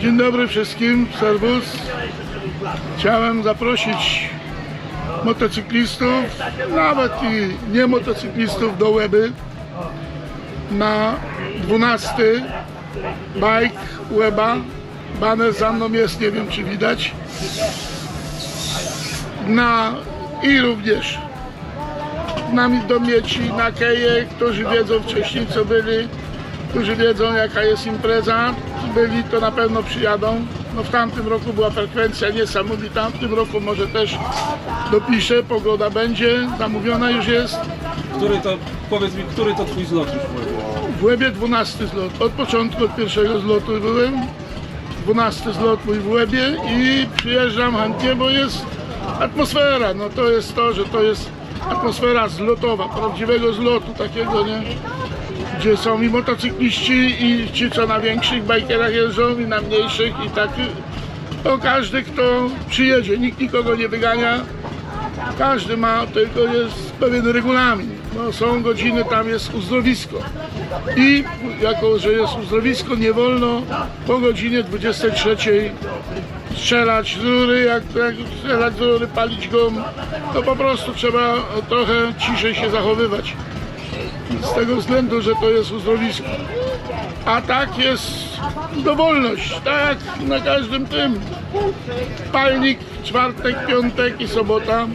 Dzień dobry wszystkim, serwus. Chciałem zaprosić motocyklistów, nawet i nie motocyklistów do Łeby na 12 bike Łeba. Baner za mną jest, nie wiem czy widać. Na i również na Domieci, na Keje, którzy wiedzą wcześniej co byli, którzy wiedzą jaka jest impreza, byli to na pewno przyjadą. No w tamtym roku była frekwencja niesamowita, w tym roku może też dopiszę, pogoda będzie, zamówiona już jest. Który to, powiedz mi, który to twój zlot już był? W Łebie 12 zlot, od początku, od pierwszego zlotu byłem, 12 zlot mój w Łebie i przyjeżdżam chętnie, bo jest atmosfera, no to jest to, że to jest atmosfera zlotowa, prawdziwego zlotu takiego, nie? Gdzie są i motocykliści i ci, co na większych bajkerach jeżdżą i na mniejszych i tak, to każdy, kto przyjedzie, nikt nikogo nie wygania, każdy ma, tylko jest pewien regulamin. No, są godziny, tam jest uzdrowisko. I jako, że jest uzdrowisko, nie wolno po godzinie 23 strzelać z rury, jak, jak strzelać z rury, palić gum. To po prostu trzeba trochę ciszej się zachowywać. Z tego względu, że to jest uzdrowisko. A tak jest dowolność, tak na każdym tym. Palnik, czwartek, piątek i sobota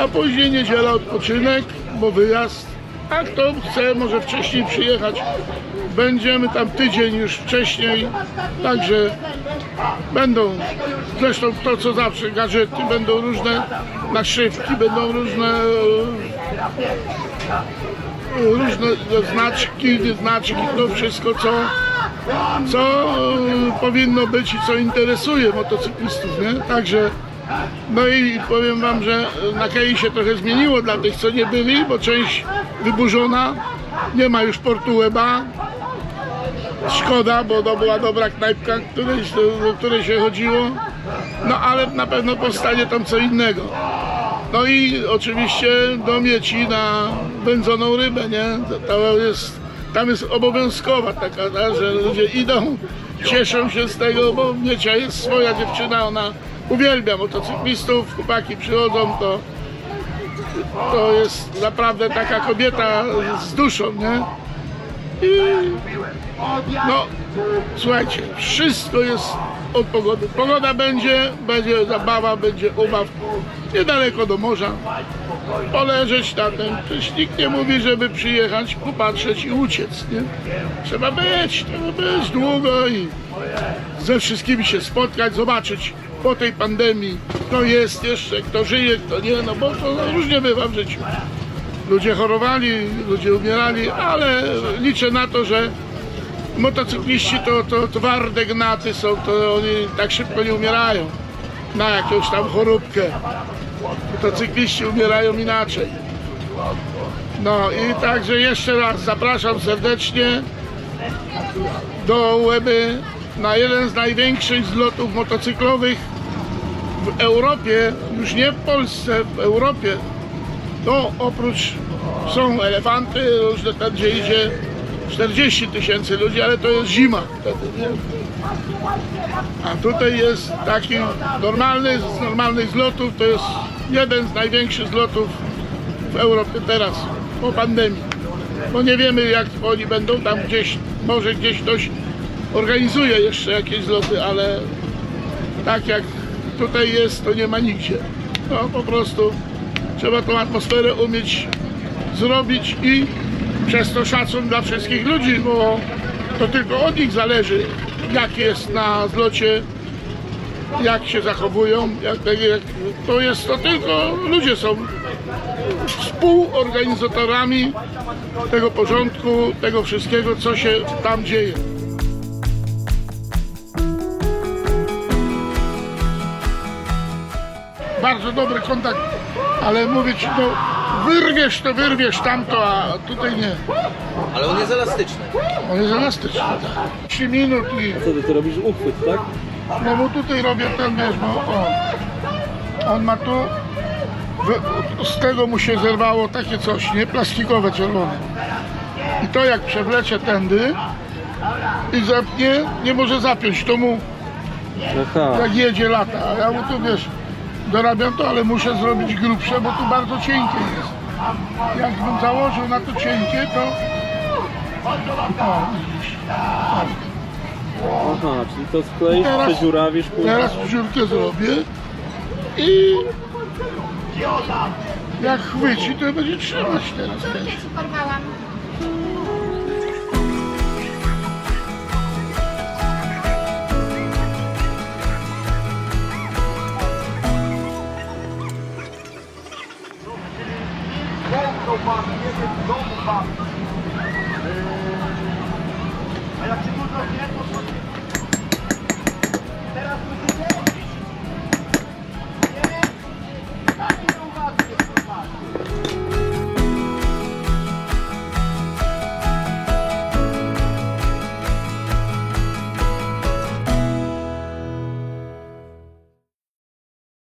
a później niedziela odpoczynek, bo wyjazd. A kto chce, może wcześniej przyjechać. Będziemy tam tydzień już wcześniej, także będą, zresztą to co zawsze, gadżety, będą różne naszywki, będą różne różne znaczki, znaczki, to wszystko co co e, powinno być i co interesuje motocyklistów, nie? Także no i powiem wam, że na Kei się trochę zmieniło dla tych, co nie byli, bo część wyburzona, nie ma już portu Łeba. Szkoda, bo to była dobra knajpka, której, do której się chodziło. No ale na pewno powstanie tam co innego. No i oczywiście do mieci na wędzoną rybę, nie? To, jest, tam jest obowiązkowa taka, ta, że ludzie idą, cieszą się z tego, bo miecia jest swoja dziewczyna, ona uwielbia motocyklistów, chłopaki przychodzą, to, to jest naprawdę taka kobieta z duszą, nie? I no, słuchajcie, wszystko jest od pogody. Pogoda będzie, będzie zabawa, będzie ubaw. Niedaleko do morza. Poleżeć na tym. Przecież nikt nie mówi, żeby przyjechać, popatrzeć i uciec, nie? Trzeba być, trzeba być długo i ze wszystkimi się spotkać, zobaczyć po tej pandemii, kto jest jeszcze, kto żyje, kto nie, no bo to różnie bywa w życiu. Ludzie chorowali, ludzie umierali, ale liczę na to, że motocykliści to, to twarde gnaty są, to oni tak szybko nie umierają na jakąś tam choróbkę. Motocykliści umierają inaczej. No i także jeszcze raz zapraszam serdecznie do Łeby na jeden z największych zlotów motocyklowych w Europie, już nie w Polsce, w Europie. To oprócz są elefanty, różne tam gdzie idzie 40 tysięcy ludzi, ale to jest zima wtedy, nie? A tutaj jest taki normalny, z normalnych zlotów, to jest jeden z największych zlotów w Europie teraz, po pandemii. Bo nie wiemy jak oni będą tam gdzieś, może gdzieś ktoś organizuje jeszcze jakieś zloty, ale tak jak tutaj jest, to nie ma nigdzie. No po prostu trzeba tą atmosferę umieć zrobić i przez to szacun dla wszystkich ludzi, bo to tylko od nich zależy, jak jest na zlocie, jak się zachowują, jak, jak, to jest to tylko ludzie są współorganizatorami tego porządku, tego wszystkiego, co się tam dzieje. Bardzo dobry kontakt, ale mówię ci, no wyrwiesz to, wyrwiesz tamto, a tutaj nie. Ale on jest elastyczny. On jest elastyczny. 3 minut i Co ty, ty robisz uchwyt, tak? no bo tutaj robię ten, wiesz, bo o, on ma tu, wy- z tego mu się zerwało takie coś, nie? Plastikowe, czerwone. I to jak przewleczę tędy, i zepnie, nie może zapiąć, to mu Aha. jak jedzie lata. A ja mu tu wiesz, dorabiam to, ale muszę zrobić grubsze, bo tu bardzo cienkie jest. Jakbym założył na to cienkie, to... O, widzisz. Aha, czyli to skleisz, Teraz- przedziurawisz później. Teraz dziurkę zrobię i jak chwyci, to będzie trzymać teraz też. Ci porwałam.